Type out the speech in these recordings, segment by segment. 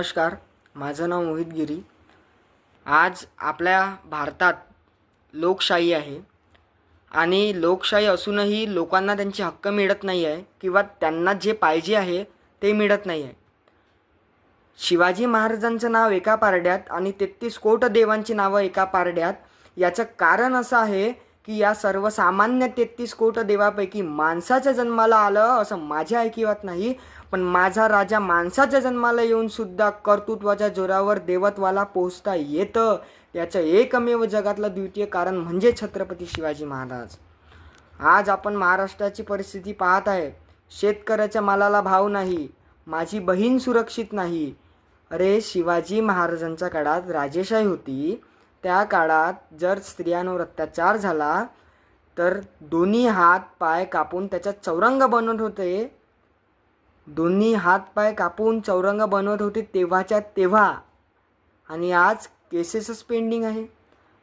नमस्कार माझं नाव मोहित गिरी. आज आपल्या भारतात लोकशाही आहे आणि लोकशाही असूनही लोकांना त्यांचे हक्क मिळत नाही आहे किंवा त्यांना जे पाहिजे आहे ते मिळत नाही आहे शिवाजी महाराजांचं नाव एका पारड्यात आणि तेहतीस कोट देवांची नावं एका पारड्यात याचं कारण असं आहे की या सर्वसामान्य तेहतीस कोट देवापैकी माणसाच्या जन्माला आलं असं माझ्या ऐकिवात नाही. पण माझा राजा माणसाच्या जन्माला येऊन सुद्धा कर्तृत्वाच्या जोरावर देवत्वाला पोहोचता येतं. याचं एकमेव जगातलं द्वितीय कारण म्हणजे छत्रपती शिवाजी महाराज. आज आपण महाराष्ट्राची परिस्थिती पाहत आहे. शेतकऱ्याच्या मालाला भाव नाही. माझी बहीण सुरक्षित नाही. अरे शिवाजी महाराजांच्या काळात राजेशाही होती. त्या काळात जर स्त्रियांवर अत्याचार झाला तर दोन्ही हात पाय कापून त्याच्या चौरंग बनवत होते. दोन्ही हात पाय कापून चौरंग बनवत होते तेव्हाच्या तेव्हा. आणि आज केसेसच पेंडिंग आहे.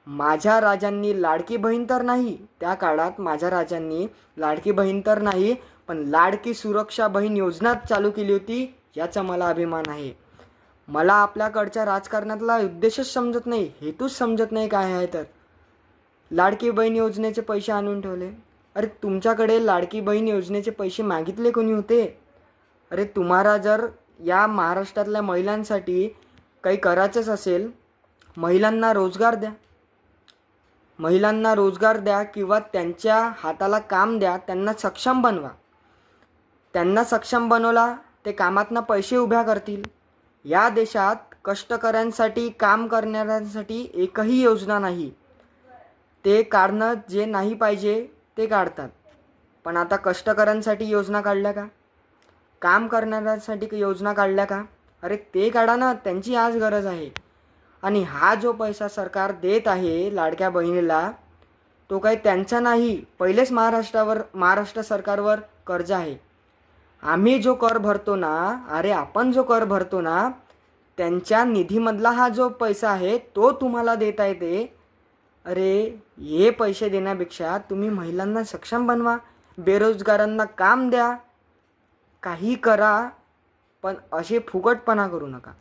माझ्या राजांनी लाडकी बहीण तर नाही त्या काळात माझ्या राजांनी लाडकी बहीण तर नाही पण लाडकी सुरक्षा बहीण योजना चालू केली होती याचा मला अभिमान आहे. मला आपल्याकडच्या राजकारणातला उद्देशच समजत नाही हेतूच समजत नाही काय आहे तर. लाडकी बहीण योजनेचे पैसे आणून ठेवले. अरे तुमच्याकडे लाडकी बहीण योजनेचे पैसे मागितले कोणी होते? अरे तुम्हाला जर या महाराष्ट्रातल्या महिलांसाठी काही करायचंच असेल महिलांना रोजगार द्या. महिलांना रोजगार द्या किंवा त्यांच्या हाताला काम द्या त्यांना सक्षम बनवा. त्यांना सक्षम बनवला ते कामातनं पैसे उभ्या करतील. या देशात कष्टकऱ्यांसाठी काम करणाऱ्यांसाठी एकही योजना नाही. ते काढणं जे नाही पाहिजे ते काढतात. पण आता कष्टकऱ्यांसाठी योजना काढल्या का? काम करणाऱ्यांसाठी योजना काढल्या का? अरे ते काढा ना त्यांची आज गरज आहे. आणि हा जो पैसा सरकार देत आहे लाडक्या बहिणीला तो काही त्यांचा नाही. पहिलेच महाराष्ट्रावर महाराष्ट्र सरकारवर कर्ज आहे. आम्ही जो कर भरतो ना अरे आपण जो कर भरतो ना त्यांच्या निधीमधला हा जो पैसा आहे तो तुम्हाला देता येते. अरे हे पैसे देण्यापेक्षा तुम्ही महिलांना सक्षम बनवा बेरोजगारांना काम द्या काही करा पण असे फुकटपणा करू नका.